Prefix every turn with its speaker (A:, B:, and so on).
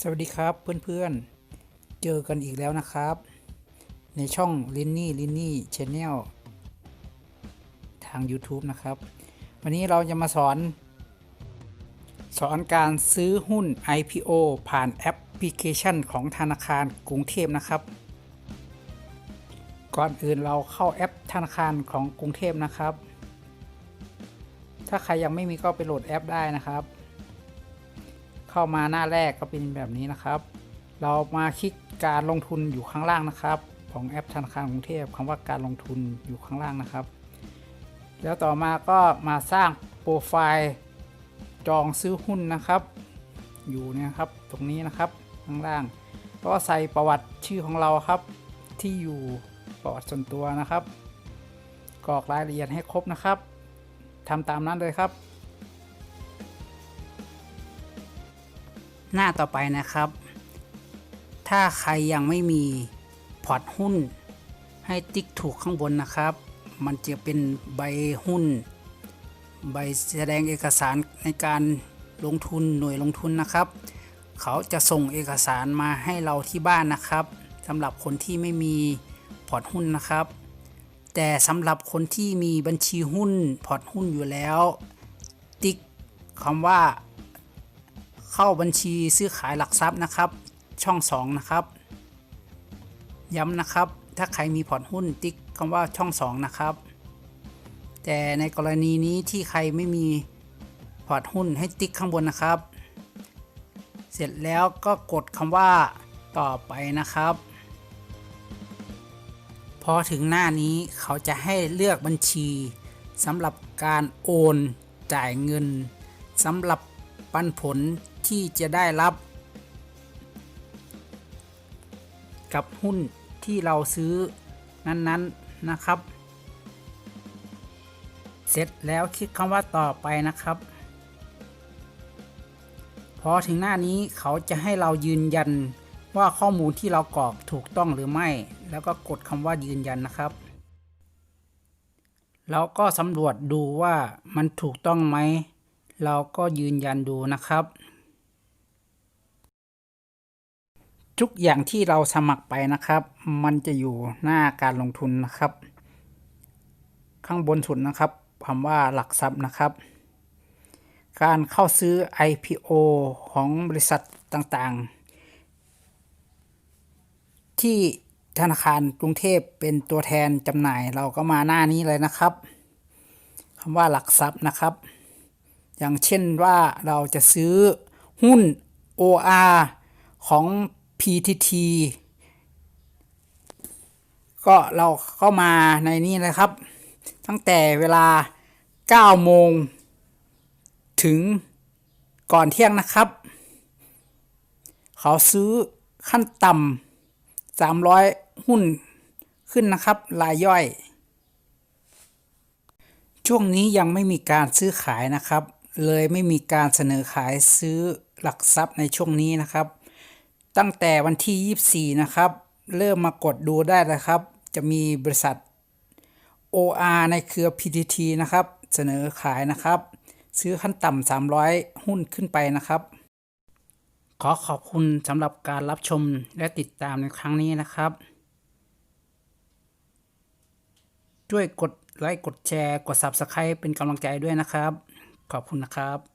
A: สวัสดีครับเพื่อนๆ เจอกันอีกแล้วนะครับ ในช่องลินนี่ลินนี่ชแนลทาง YouTube นะครับ วันนี้เราจะมาสอน สอนการซื้อหุ้น IPO ผ่านแอปพลิเคชันของธนาคารกรุงเทพนะครับ ก่อนอื่นเราเข้าแอปธนาคารของกรุงเทพนะครับ ถ้าใครยังไม่มีก็ไปโหลดแอปได้นะครับ เข้ามาหน้าแรกก็เป็นแบบนี้นะครับ เรามาคลิกการลงทุนอยู่ข้างล่างนะครับ ของแอปธนาคารกรุงเทพคำว่าการลงทุนอยู่ข้างล่างนะครับ แล้วต่อมาก็มาสร้างโปรไฟล์จองซื้อหุ้นนะครับ อยู่เนี่ยครับตรงนี้นะครับข้างล่างก็ใส่ประวัติชื่อของเราครับ ที่อยู่ประวัติส่วนตัวนะครับกรอกรายละเอียดให้ครบนะครับทำตามนั้นเลยครับ หน้าต่อไปนะครับ ถ้าใครยังไม่มีพอร์ตหุ้น ให้ติ๊กถูกข้างบนนะครับ มันจะเป็นใบหุ้น ใบแสดงเอกสารในการลงทุนหน่วยลงทุนนะครับ เขาจะส่งเอกสารมาให้เราที่บ้านนะครับสำหรับคนที่ไม่มีพอร์ตหุ้นนะครับ แต่สำหรับคนที่มีบัญชีหุ้นพอร์ตหุ้นอยู่แล้ว ติ๊กคำว่า เข้าบัญชีซื้อขายหลักทรัพย์นะครับ ช่อง 2 นะครับ ย้ำนะครับ ถ้าใครมีพอร์ตหุ้นติ๊กคำว่าช่อง 2 นะครับ แต่ในกรณีนี้ที่ใครไม่มีพอร์ตหุ้นให้ติ๊กข้างบนนะครับ เสร็จแล้วก็กดคำว่าต่อไปนะครับ พอถึงหน้านี้เขาจะให้เลือกบัญชีสำหรับการโอนจ่ายเงินสำหรับปันผล ที่จะได้รับ กับหุ้นที่เราซื้อนั้นๆนะครับ เสร็จแล้วคลิกคำว่าต่อไปนะครับ พอถึงหน้านี้เขาจะให้เรายืนยันว่าข้อมูลที่เรากรอกถูกต้องหรือไม่ แล้วก็กดคำว่ายืนยันนะครับเราก็สำรวจดูว่ามันถูกต้องไหม เราก็ยืนยันดูนะครับ ทุกอย่างที่เราสมัครไปนะครับ มันจะอยู่หน้าการลงทุนนะครับ ข้างบนสุดนะครับคำว่าหลักทรัพย์นะครับ การเข้าซื้อ IPO ของบริษัทต่างๆ ที่ธนาคารกรุงเทพเป็นตัวแทนจำหน่ายเราก็มาหน้านี้เลยนะครับคำว่าหลักทรัพย์นะครับ อย่างเช่นว่าเราจะซื้อหุ้น OR ของ PTT ก็เราเข้ามาในนี้นะครับ ตั้งแต่เวลา 9 โมง ถึงก่อนเที่ยงนะครับ เขาซื้อขั้นต่ำ300 หุ้นขึ้นนะครับรายย่อย ช่วงนี้ยังไม่มีการซื้อขายนะครับ เลยไม่มีการเสนอขายซื้อหลักทรัพย์ในช่วงนี้นะครับ ตั้งแต่วันที่ 24 นะครับ เริ่มมากดดูได้เลยครับ จะมีบริษัท OR ในเครือ PTT นะครับ เสนอขายนะครับ ซื้อขั้นต่ำ 300 หุ้นขึ้นไปนะครับ ขอขอบคุณสำหรับการรับชมและติดตามในครั้งนี้นะครับ ช่วยกดไลค์กดแชร์ กด Subscribe เป็นกำลังใจด้วยนะครับ ขอบคุณนะครับ